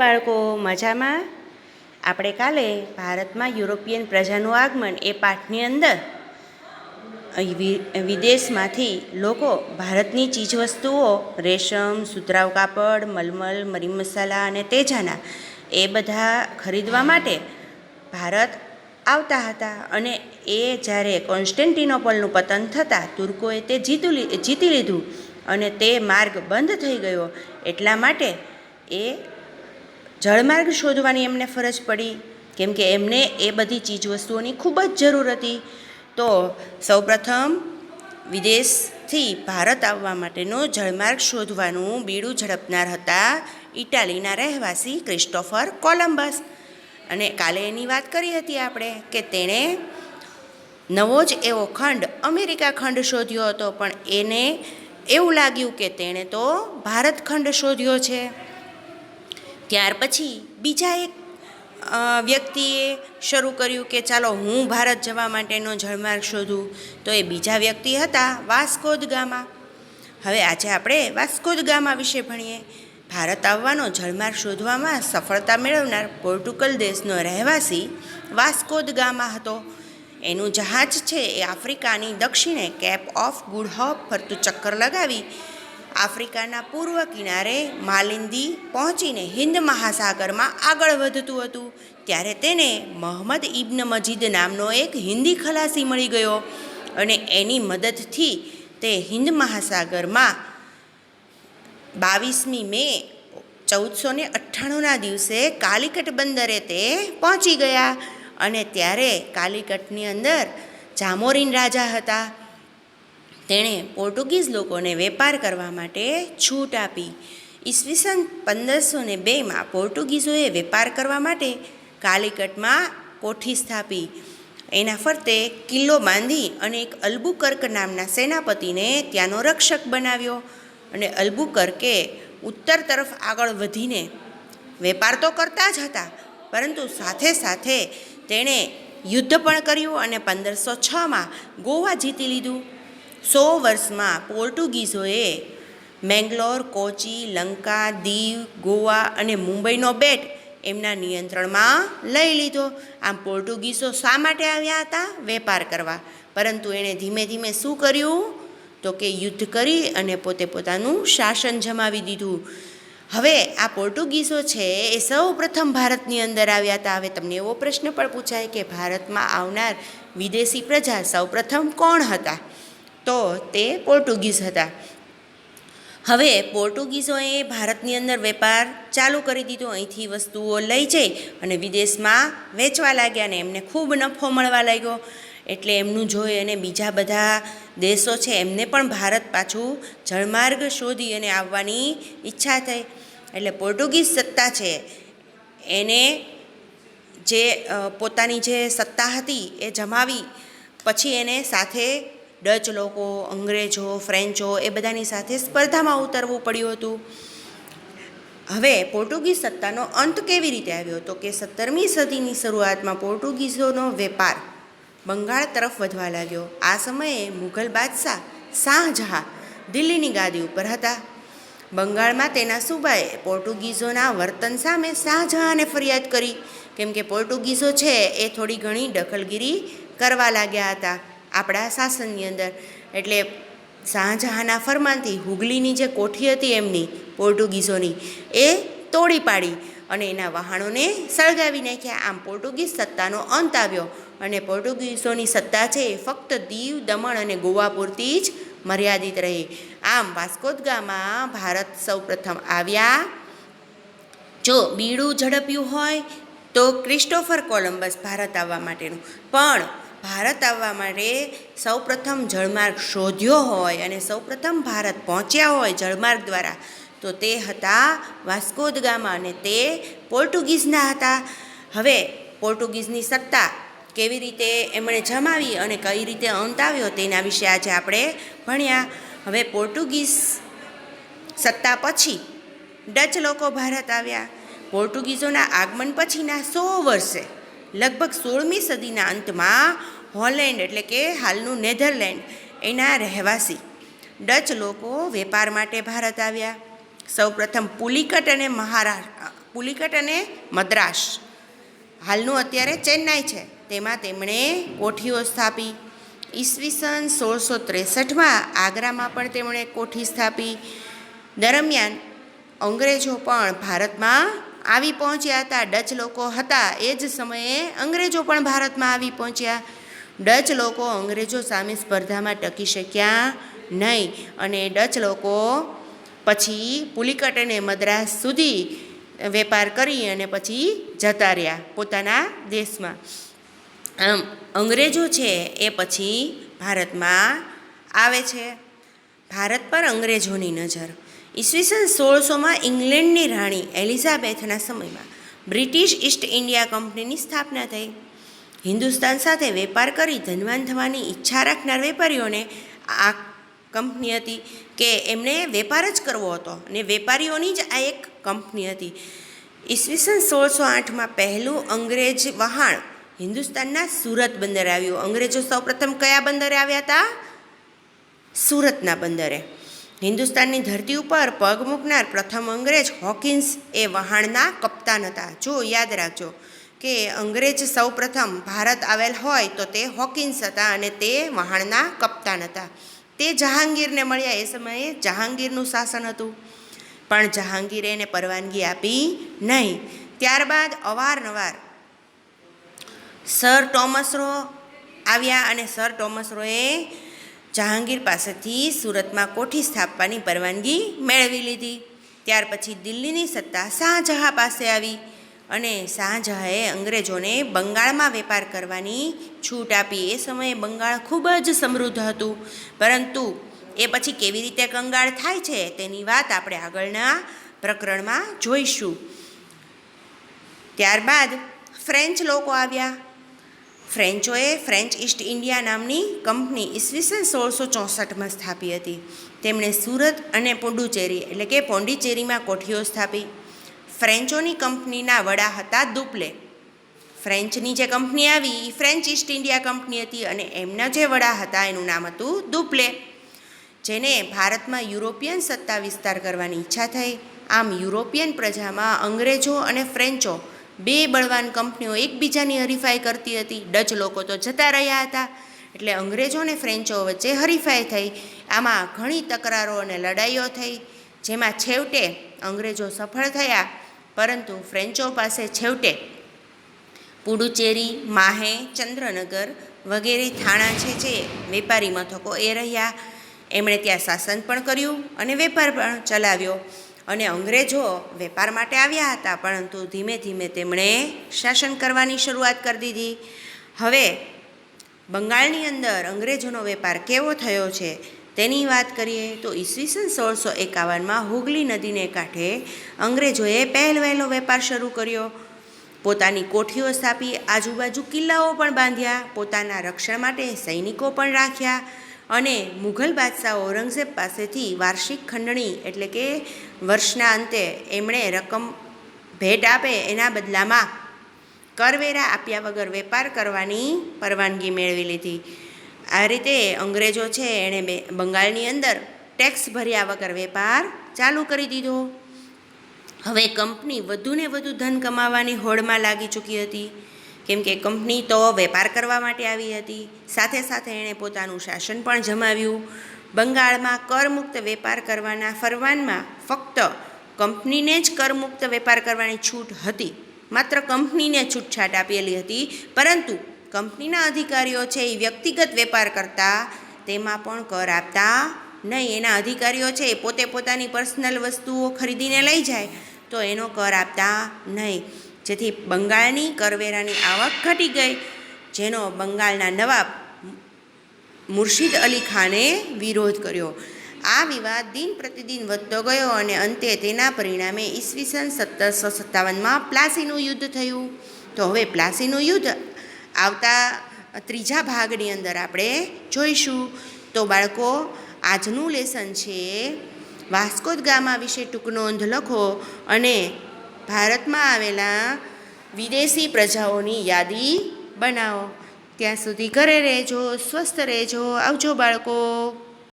બાળકો મજામાં? આપણે કાલે ભારતમાં યુરોપિયન પ્રજાનું આગમન એ પાઠની અંદર. વિદેશમાંથી લોકો ભારતની ચીજવસ્તુઓ, રેશમ સુતરાવ કાપડ, મલમલ મરી મસાલા અને તેજાના એ બધા ખરીદવા માટે ભારત આવતા હતા અને એ જ્યારે કોન્સ્ટેન્ટિનોપલનું પતન થતાં તુર્કોએ તે જીતું જીતી લીધું અને તે માર્ગ બંધ થઈ ગયો. એટલા માટે એ જળમાર્ગ શોધવાની એમને ફરજ પડી. કેમ કે એમને એ બધી ચીજવસ્તુઓની ખૂબ જ જરૂર હતી. તો સૌપ્રથમ વિદેશથી ભારત આવવા માટેનો જળમાર્ગ શોધવાનું બીડું ઝડપનાર હતા ઇટાલીના રહેવાસી ક્રિસ્ટોફર કોલમ્બસ અને કાલે એની વાત કરી હતી આપણે કે તેણે નવો જ એવો ખંડ, અમેરિકા ખંડ શોધ્યો હતો, પણ એને એવું લાગ્યું કે તેણે તો ભારત ખંડ શોધ્યો છે. ત્યાર પછી બીજા એક વ્યક્તિએ શરૂ કર્યું કે ચાલો હું ભારત જવા માટેનો જળમાર્ગ શોધું. તો એ બીજા વ્યક્તિ હતા વાસ્કોદ ગામા. હવે આજે આપણે વાસ્કોદ ગામા વિશે ભણીએ. ભારત આવવાનો જળમાર્ગ શોધવામાં સફળતા મેળવનાર પોર્ટુગલ દેશનો રહેવાસી વાસ્કોદ ગામા હતો. એનું જહાજ છે એ આફ્રિકાની દક્ષિણે કેપ ઓફ ગુડ હોપ ફરતું ચક્કર લગાવી આફ્રિકાના પૂર્વ કિનારે માલિંદી પહોંચીને હિન્દ મહાસાગરમાં આગળ વધતું હતું. ત્યારે તેને મોહમ્મદ ઇબ્ન મજીદ નામનો એક હિન્દી ખલાસી મળી ગયો અને એની મદદથી તે હિન્દ મહાસાગરમાં બાવીસમી મે ચૌદસો ને અઠ્ઠાણુંના દિવસે કાલિકટ બંદરે તે પહોંચી ગયા અને ત્યારે કાલિકટની અંદર જામોરીન રાજા હતા. તેણે પોર્ટુગીઝ લોકોને વેપાર કરવા માટે છૂટ આપી. ઈસવીસન પંદરસો ને બેમાં પોર્ટુગીઝોએ વેપાર કરવા માટે કાલિકટમાં કોઠી સ્થાપી. એના ફરતે કિલ્લો બાંધી અને એક અલ્બુકર્ક નામના સેનાપતિને ત્યાંનો રક્ષક બનાવ્યો અને અલ્બુકર્કે ઉત્તર તરફ આગળ વધીને વેપાર તો કરતા જ હતા, પરંતુ સાથે સાથે તેણે યુદ્ધ પણ કર્યું અને પંદરસો છમાં ગોવા જીતી લીધું. સો વર્ષમાં પોર્ટુગીઝોએ મેંગ્લોર, કોચી, લંકા, દીવ, ગોવા અને મુંબઈનો બેટ એમના નિયંત્રણમાં લઈ લીધો. આમ પોર્ટુગીઝો શા માટે આવ્યા હતા? વેપાર કરવા. પરંતુ એણે ધીમે ધીમે શું કર્યું? તો કે યુદ્ધ કરી અને પોતે પોતાનું શાસન જમાવી દીધું. હવે આ પોર્ટુગીઝો છે એ સૌ પ્રથમ ભારતની અંદર આવ્યા હતા. હવે તમને એવો પ્રશ્ન પણ પૂછાય કે ભારતમાં આવનાર વિદેશી પ્રજા સૌ પ્રથમ કોણ હતા? તો તે પોર્ટુગીઝ હતા. હવે પોર્ટુગીઝોએ ભારતની અંદર વેપાર ચાલુ કરી દીધો. અહીંથી વસ્તુઓ લઈ જઈ અને વિદેશમાં વેચવા લાગ્યા અને એમને ખૂબ નફો મળવા લાગ્યો. એટલે એમનું જોઈ અને બીજા બધા દેશો છે, એમને પણ ભારત પાછું જળમાર્ગ શોધી અને આવવાની ઈચ્છા થઈ. એટલે પોર્ટુગીઝ સત્તા છે, એને જે પોતાની જે સત્તા હતી એ જમાવી, પછી એને સાથે ડચ લોકો, અંગ્રેજો, ફ્રેન્ચો એ બધાની સાથે સ્પર્ધામાં ઉતરવું પડ્યું હતું. હવે પોર્ટુગીઝ સત્તાનો અંત કેવી રીતે આવ્યો? તો કે સત્તરમી સદીની શરૂઆતમાં પોર્ટુગીઝોનો વેપાર બંગાળ તરફ વધવા લાગ્યો. આ સમયે મુઘલ બાદશાહ શાહજહાં દિલ્હીની ગાદી ઉપર હતા. બંગાળમાં તેના સુબાએ પોર્ટુગીઝોના વર્તન સામે શાહજહાંને ફરિયાદ કરી. કેમ કે પોર્ટુગીઝો છે એ થોડી ઘણી દખલગીરી કરવા લાગ્યા હતા. આપણા શાસનની અંદર. એટલે શાહજહાંના ફરમાનથી હુગલીની જે કોઠી હતી એમની, પોર્ટુગીઝોની, એ તોડી પાડી અને એના વહાણોને સળગાવી નાખ્યા. આમ પોર્ટુગીઝ સત્તાનો અંત આવ્યો અને પોર્ટુગીઝોની સત્તા છે એ ફક્ત દીવ, દમણ અને ગોવા પૂરતી જ મર્યાદિત રહી. આમ વાસ્કોદગામાં ભારત સૌપ્રથમ આવ્યા. જો બીડું ઝડપ્યું હોય તો ક્રિસ્ટોફર કોલમ્બસ ભારત આવવા માટેનું. પણ ભારત આવવા માટે સૌપ્રથમ જળમાર્ગ શોધ્યો હોય અને સૌપ્રથમ ભારત પહોંચ્યા હોય જળમાર્ગ દ્વારા, તો તે હતા વાસ્કોદ ગામા અને તે પોર્ટુગીઝના હતા. હવે પોર્ટુગીઝની સત્તા કેવી રીતે એમણે જમાવી અને કઈ રીતે અંત આવ્યો તેના વિશે આજે આપણે ભણ્યા. હવે પોર્ટુગીઝ સત્તા પછી ડચ લોકો ભારત આવ્યા. પોર્ટુગીઝોના આગમન પછીના સો વર્ષે લગભગ સોળમી સદીના અંતમાં હોલેન્ડ એટલે કે હાલનું નેધરલેન્ડ, એના રહેવાસી. ડચ લોકો વેપાર માટે ભારત આવ્યા. સૌપ્રથમ પુલિકટ અને મહારા પુલિકટ અને મદ્રાસ. હાલનું અત્યારે ચેન્નાઈ છે. તેમાં તેમણે કોઠીઓ સ્થાપી. ઈસવીસન સોળસો ત્રેસઠમાં આગ્રામાં પણ તેમણે કોઠી સ્થાપી. દરમિયાન અંગ્રેજો પણ ભારતમાં આવી પહોંચ્યા હતા, ડચ લોકો હતા. એ જ સમયે અંગ્રેજો પણ ભારતમાં આવી પહોંચ્યા. ડચ લોકો અંગ્રેજો સામે સ્પર્ધામાં ટકી શક્યા નહીં અને ડચ લોકો પછી પુલિકટ અને મદ્રાસ સુધી વેપાર કરી અને પછી જતા રહ્યા પોતાના દેશમાં. આમ, અંગ્રેજો છે એ પછી ભારતમાં આવે છે. ભારત પર અંગ્રેજોની નજર. ઈસવીસન સોળસોમાં ઇંગ્લેન્ડની રાણી એલિઝાબેથના સમયમાં બ્રિટિશ ઈસ્ટ ઇન્ડિયા કંપનીની સ્થાપના થઈ. હિન્દુસ્તાન સાથે વેપાર કરી ધનવાન થવાની ઈચ્છા રાખનાર વેપારીઓને આ કંપની હતી કે એમને વેપાર જ કરવો હતો અને વેપારીઓની જ આ એક કંપની હતી. ઈસવીસન સોળસો આઠમાં પહેલું અંગ્રેજ વહાણ હિન્દુસ્તાનના સુરત બંદરે આવ્યું. અંગ્રેજો સૌપ્રથમ કયા બંદરે આવ્યા હતા? સુરતના બંદરે. હિન્દુસ્તાનની ધરતી ઉપર પગ મૂકનાર પ્રથમ અંગ્રેજ હોકિન્સ એ વહાણના કપ્તાન હતા. જો યાદ રાખજો કે અંગ્રેજ સૌપ્રથમ ભારત આવેલ હોય તો તે હોકિન્સ હતા અને તે વહાણના કપ્તાન હતા. તે જહાંગીરને મળ્યા એ સમયે જહાંગીરનું શાસન હતું. પણ જહાંગીરે એને પરવાનગી આપી નહીં. ત્યારબાદ અવારનવાર સર ટોમસ રો આવ્યા અને સર ટોમસ રોએ જહાંગીર પાસેથી સુરતમાં કોઠી સ્થાપવાની પરવાનગી મેળવી લીધી. ત્યાર પછી દિલ્હીની સત્તા શાહજહાં પાસે આવી અને શાહજહાંએ અંગ્રેજોને બંગાળમાં વેપાર કરવાની છૂટ આપી. એ સમયે બંગાળ ખૂબ જ સમૃદ્ધ હતું. પરંતુ એ પછી કેવી રીતે કંગાળ થાય છે તેની વાત આપણે આગળના પ્રકરણમાં જોઈશું. ત્યારબાદ ફ્રેન્ચ લોકો આવ્યા. ફ્રેન્ચોએ ફ્રેન્ચ ઈસ્ટ ઇન્ડિયા નામની કંપની ઈસવીસન સોળસો ચોસઠમાં સ્થાપી હતી. તેમણે સુરત અને પોંડુચેરી એટલે કે પોંડિચેરીમાં કોઠીઓ સ્થાપી. ફ્રેન્ચોની કંપનીના વડા હતા દુપ્લે. ફ્રેન્ચની જે કંપની આવી એ ફ્રેન્ચ ઈસ્ટ ઇન્ડિયા કંપની હતી અને એમના જે વડા હતા, એનું નામ હતું દુપ્લે. જેને ભારતમાં યુરોપિયન સત્તા વિસ્તાર કરવાની ઈચ્છા થઈ. આમ યુરોપિયન પ્રજામાં અંગ્રેજો અને ફ્રેન્ચો બે બળવાન કંપનીઓ એકબીજાની હરીફાઈ કરતી હતી. ડચ લોકો તો જતા રહ્યા હતા. એટલે અંગ્રેજો અને ફ્રેન્ચો વચ્ચે હરીફાઈ થઈ. આમાં ઘણી તકરારો અને લડાઈઓ થઈ. જેમાં છેવટે અંગ્રેજો સફળ થયા. પરંતુ ફ્રેન્ચો પાસે છેવટે પુડુચેરી, માહે, ચંદ્રનગર વગેરે થાણા છે જે વેપારી મથકો એ રહ્યા. એમણે ત્યાં શાસન પણ કર્યું અને વેપાર પણ ચલાવ્યો. અને અંગ્રેજો વેપાર માટે આવ્યા હતા, પરંતુ ધીમે ધીમે તેમણે શાસન કરવાની શરૂઆત કરી દીધી. હવે બંગાળની અંદર અંગ્રેજોનો વેપાર કેવો થયો છે તેની વાત કરીએ તો ઈસવીસન સોળસો એકાવનમાં હુગલી નદીને કાંઠે અંગ્રેજોએ પહેલ વહેલો વેપાર શરૂ કર્યો. પોતાની કોઠીઓ સ્થાપી, આજુબાજુ કિલ્લાઓ પણ બાંધ્યા, પોતાના રક્ષણ માટે સૈનિકો પણ રાખ્યા. અને મુઘલ બાદશાહ ઔરંગઝેબ પાસેથી વાર્ષિક ખંડણી એટલે કે વર્ષના અંતે એમણે રકમ ભેટ આપે એના બદલામાં કરવેરા આપ્યા વગર વેપાર કરવાની પરવાનગી મેળવી લીધી. આ રીતે અંગ્રેજો છે એણે બંગાળની અંદર ટેક્સ ભર્યા વગર વેપાર ચાલુ કરી દીધો. હવે કંપની વધુને વધુ ધન કમાવાની હોડમાં લાગી ચૂકી હતી. કેમ કે કંપની તો વેપાર કરવા માટે આવી હતી. સાથે સાથે એણે પોતાનું શાસન પણ જમાવ્યું. બંગાળમાં કરમુક્ત વેપાર કરવાના ફરમાનમાં ફક્ત કંપનીને જ કરમુક્ત વેપાર કરવાની છૂટ હતી. માત્ર કંપનીને છૂટછાટ આપેલી હતી, પરંતુ કંપનીના અધિકારીઓ છે એ વ્યક્તિગત વેપાર કરતા, તેમાં પણ કર આપતા નહીં. એના અધિકારીઓ છે એ પોતે પોતાની પર્સનલ વસ્તુઓ ખરીદીને લઈ જાય, તો એનો કર આપતા નહીં. જેથી બંગાળની કરવેરાની આવક ઘટી ગઈ, જેનો બંગાળના નવાબ મુર્શિદ અલી ખાને વિરોધ કર્યો. આ વિવાદ દિન પ્રતિદિન વધતો ગયો અને અંતે તેના પરિણામે ઈસવીસન સત્તરસો સત્તાવનમાં પ્લાસીનું યુદ્ધ થયું. તો હવે પ્લાસીનું યુદ્ધ આવતા ત્રીજા ભાગની અંદર આપણે જોઈશું. તો બાળકો, આજનું લેસન છે વાસ્કો ગામા વિશે ટૂંક નોંધ લખો અને ભારતમાં આવેલા વિદેશી પ્રજાઓની યાદી બનાવો. ત્યાં સુધી ઘરે રહેજો સ્વસ્થ રહેજો આવજો બાળકો.